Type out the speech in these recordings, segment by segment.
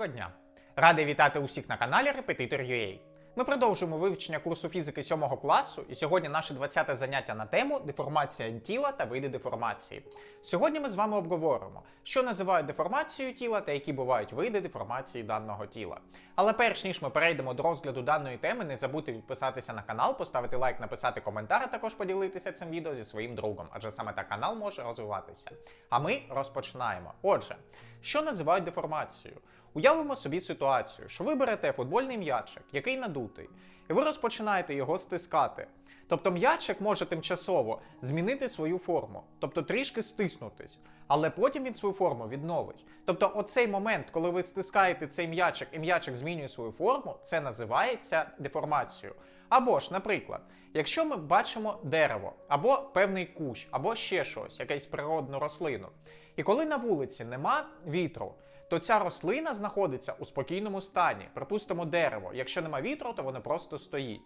Доброго дня! Радий вітати усіх на каналі Repetitor.ua. Ми продовжуємо вивчення курсу фізики 7 класу, і сьогодні наше 20-те заняття на тему деформація тіла та види деформації. Сьогодні ми з вами обговоримо, що називають деформацією тіла та які бувають види деформації даного тіла. Але перш ніж ми перейдемо до розгляду даної теми, не забудьте підписатися на канал, поставити лайк, написати коментар, а також поділитися цим відео зі своїм другом, адже саме так канал може розвиватися. А ми розпочинаємо. Отже, що називають деформацією? Уявимо собі ситуацію, що ви берете футбольний м'ячик, який надутий, і ви розпочинаєте його стискати. Тобто м'ячик може тимчасово змінити свою форму, тобто трішки стиснутись, але потім він свою форму відновить. Тобто, оцей момент, коли ви стискаєте цей м'ячик і м'ячик змінює свою форму, це називається деформацією. Або ж, наприклад, якщо ми бачимо дерево, або певний кущ, або ще щось, якусь природну рослину, і коли на вулиці нема вітру, то ця рослина знаходиться у спокійному стані. Припустимо, дерево. Якщо нема вітру, то воно просто стоїть.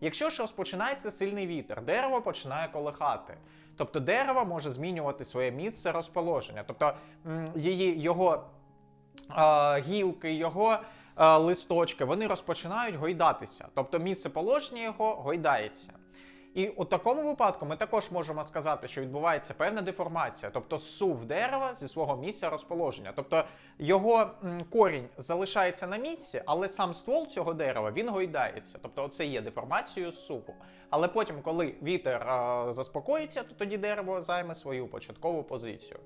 Якщо ж розпочинається сильний вітер, дерево починає колихати. Тобто дерево може змінювати своє місце розположення. Тобто її, його е, гілки, його е, листочки, вони розпочинають гойдатися. Тобто місце положення його гойдається. І у такому випадку ми також можемо сказати, що відбувається певна деформація, тобто сув дерева зі свого місця розположення. Тобто його корінь залишається на місці, але сам ствол цього дерева він гойдається. Тобто, це є деформацією суву. Але потім, коли вітер е, заспокоїться, то тоді дерево займе свою початкову позицію.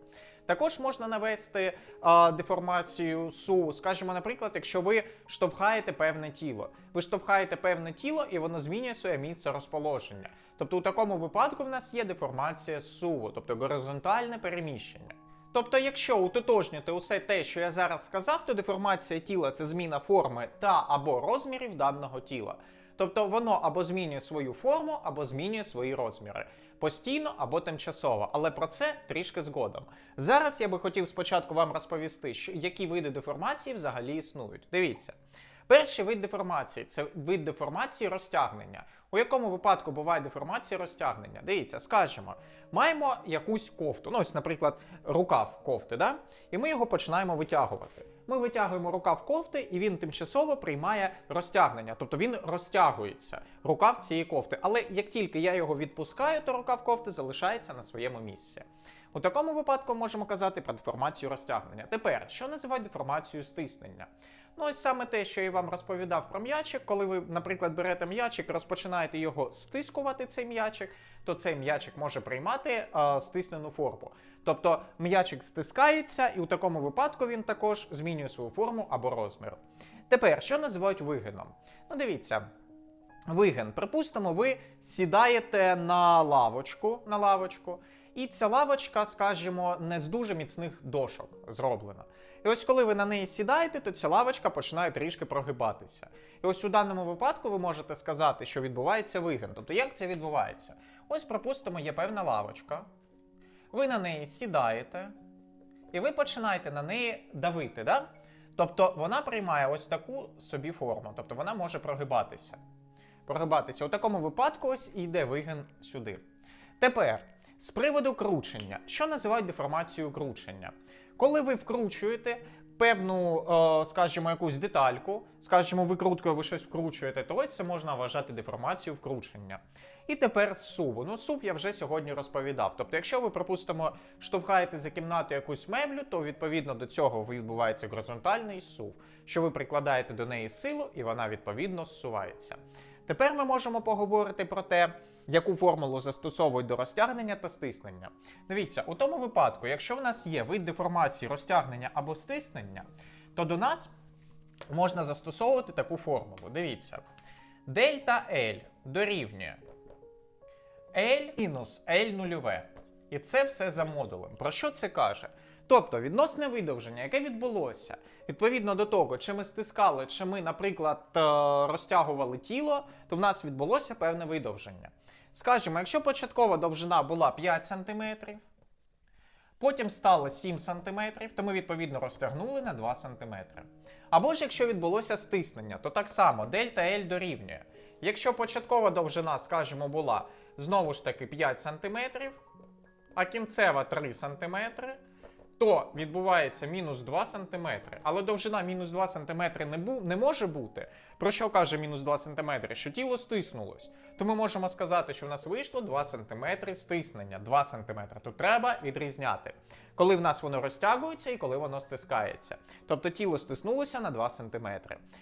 Також можна навести а, деформацію суву. Скажімо, наприклад, якщо ви штовхаєте певне тіло. Ви штовхаєте певне тіло і воно змінює своє місце розположення. Тобто у такому випадку в нас є деформація суву, тобто горизонтальне переміщення. Тобто, якщо утотожнювати усе те, що я зараз сказав, то деформація тіла це зміна форми та або розмірів даного тіла. Тобто воно або змінює свою форму, або змінює свої розміри. Постійно або тимчасово, але про це трішки згодом. Зараз я би хотів спочатку вам розповісти, що, які види деформації взагалі існують. Дивіться. Перший вид деформації це вид деформації розтягнення. У якому випадку буває деформація розтягнення? Дивіться, скажімо, маємо якусь кофту. Ну, ось, наприклад, рукав кофти, да? і ми його починаємо витягувати. Ми витягуємо рукав кофти, і він тимчасово приймає розтягнення, тобто він розтягується, рукав цієї кофти. Але як тільки я його відпускаю, то рукав кофти залишається на своєму місці. У такому випадку можемо казати про деформацію розтягнення. Тепер, що називають деформацією стиснення? Ну, ось саме те, що я вам розповідав про м'ячик, коли ви, наприклад, берете м'ячик, розпочинаєте його стискувати, цей м'ячик, то цей м'ячик може приймати е, стиснену форму. Тобто м'ячик стискається, і у такому випадку він також змінює свою форму або розмір. Тепер, що називають вигином? Ну, дивіться. Вигин, припустимо, ви сідаєте на лавочку, на лавочку, і ця лавочка, скажімо, не з дуже міцних дошок зроблена. І ось коли ви на неї сідаєте, то ця лавочка починає трішки прогибатися. І ось у даному випадку ви можете сказати, що відбувається вигин. Тобто, як це відбувається? Ось, припустимо, є певна лавочка, ви на неї сідаєте, і ви починаєте на неї давити. Да? Тобто вона приймає ось таку собі форму, тобто вона може прогибатися. Прогибатися. У такому випадку ось і йде вигин сюди. Тепер, з приводу кручення, що називають деформацією кручення? Коли ви вкручуєте певну, е, скажімо, якусь детальку, скажімо, викруткою ви щось вкручуєте, то ось це можна вважати деформацією вкручення. І тепер суву. Ну, сув я вже сьогодні розповідав. Тобто, якщо ви, припустимо, штовхаєте за кімнату якусь меблю, то відповідно до цього відбувається горизонтальний сув, що ви прикладаєте до неї силу, і вона відповідно зсувається. Тепер ми можемо поговорити про те, яку формулу застосовують до розтягнення та стиснення. Дивіться, у тому випадку, якщо в нас є вид деформації розтягнення або стиснення, то до нас можна застосовувати таку формулу. Дивіться, дельта L дорівнює L мінус L нульове. І це все за модулем. Про що це каже? Тобто відносне видовження, яке відбулося відповідно до того, чи ми стискали, чи ми, наприклад, е, розтягували тіло, то в нас відбулося певне видовження. Скажімо, якщо початкова довжина була 5 см, потім стало 7 см, то ми відповідно розтягнули на 2 см. Або ж якщо відбулося стиснення, то так само дельта L дорівнює. Якщо початкова довжина, скажімо, була знову ж таки 5 см, а кінцева 3 см, то відбувається мінус 2 см, але довжина мінус 2 см не, бу, не може бути. Про що каже мінус 2 см? Що тіло стиснулось. То ми можемо сказати, що в нас вийшло 2 см стиснення. 2 см. Тут треба відрізняти, коли в нас воно розтягується і коли воно стискається. Тобто тіло стиснулося на 2 см,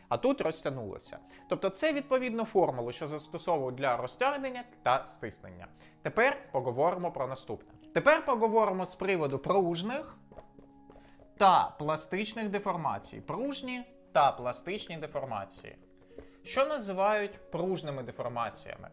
а тут розтягнулося. Тобто це відповідно формулу, що застосовують для розтягнення та стиснення. Тепер поговоримо про наступне. Тепер поговоримо з приводу пружних та пластичних деформацій. Пружні та пластичні деформації. Що називають пружними деформаціями?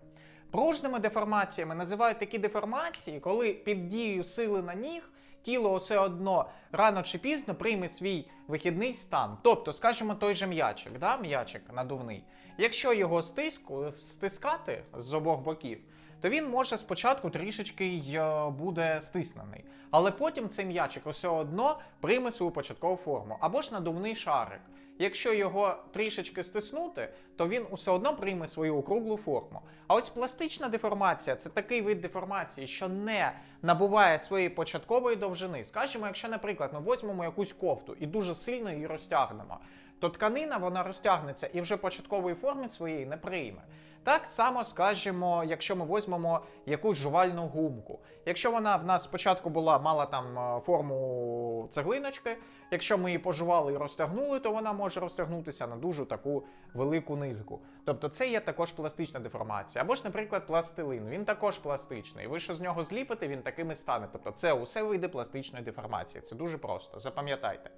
Пружними деформаціями називають такі деформації, коли під дією сили на ніг тіло все одно рано чи пізно прийме свій вихідний стан. Тобто, скажімо, той же м'ячик, да? м'ячик надувний. Якщо його стиску, стискати з обох боків, то він може спочатку трішечки й е, буде стиснений. Але потім цей м'ячик все одно прийме свою початкову форму. Або ж надувний шарик. Якщо його трішечки стиснути, то він усе одно прийме свою округлу форму. А ось пластична деформація це такий вид деформації, що не набуває своєї початкової довжини. Скажімо, якщо, наприклад, ми візьмемо якусь кофту і дуже сильно її розтягнемо, то тканина вона розтягнеться і вже початкової форми своєї не прийме. Так само скажемо, якщо ми візьмемо якусь жувальну гумку. Якщо вона в нас спочатку була мала там е, форму цеглиночки, якщо ми її пожували і розтягнули, то вона може розтягнутися на дуже таку велику нитку. Тобто це є також пластична деформація. Або ж, наприклад, пластилин. Він також пластичний. Ви що з нього зліпите, він таким і стане. Тобто це усе види пластичної деформації. Це дуже просто. Запам'ятайте.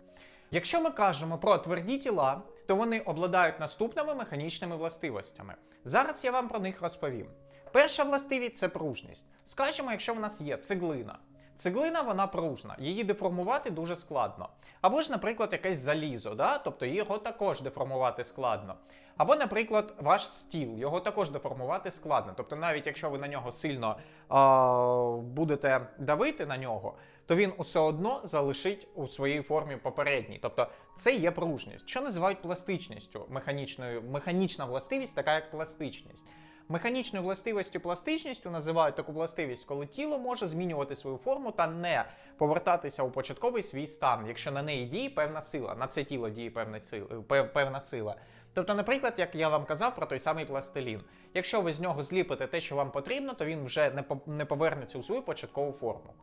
Якщо ми кажемо про тверді тіла, то вони обладають наступними механічними властивостями. Зараз я вам про них розповім. Перша властивість це пружність. Скажімо, якщо в нас є цеглина. Цеглина вона пружна, її деформувати дуже складно. Або ж, наприклад, якесь залізо, да? тобто його також деформувати складно. Або, наприклад, ваш стіл, його також деформувати складно. Тобто, навіть якщо ви на нього сильно е- будете давити на нього, то він усе одно залишить у своїй формі попередній. Тобто це є пружність. Що називають пластичністю? Механічною, механічна властивість, така як пластичність. Механічною властивістю пластичністю називають таку властивість, коли тіло може змінювати свою форму та не повертатися у початковий свій стан, якщо на неї діє певна сила, на це тіло діє певна сила. Певна сила. Тобто, наприклад, як я вам казав про той самий пластилін. Якщо ви з нього зліпите те, що вам потрібно, то він вже не повернеться у свою початкову форму.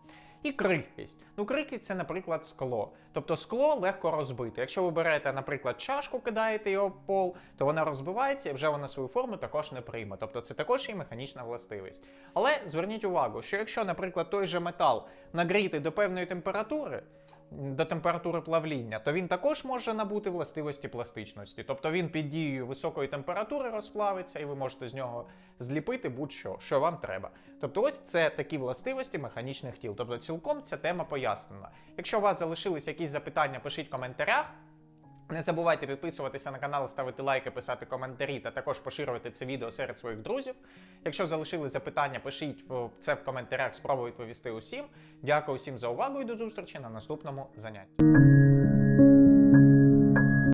І крихкість. Ну, крихкість це, наприклад, скло. Тобто скло легко розбити. Якщо ви берете, наприклад, чашку, кидаєте його в пол, то вона розбивається і вже вона свою форму також не прийме. Тобто це також і механічна властивість. Але зверніть увагу, що якщо, наприклад, той же метал нагріти до певної температури, до температури плавління, то він також може набути властивості пластичності. Тобто він під дією високої температури розплавиться, і ви можете з нього зліпити будь-що, що вам треба. Тобто, ось це такі властивості механічних тіл. Тобто, цілком ця тема пояснена. Якщо у вас залишились якісь запитання, пишіть в коментарях. Не забувайте підписуватися на канал, ставити лайки, писати коментарі та також поширювати це відео серед своїх друзів. Якщо залишили запитання, пишіть це в коментарях, спробую відповісти усім. Дякую всім за увагу і до зустрічі на наступному занятті.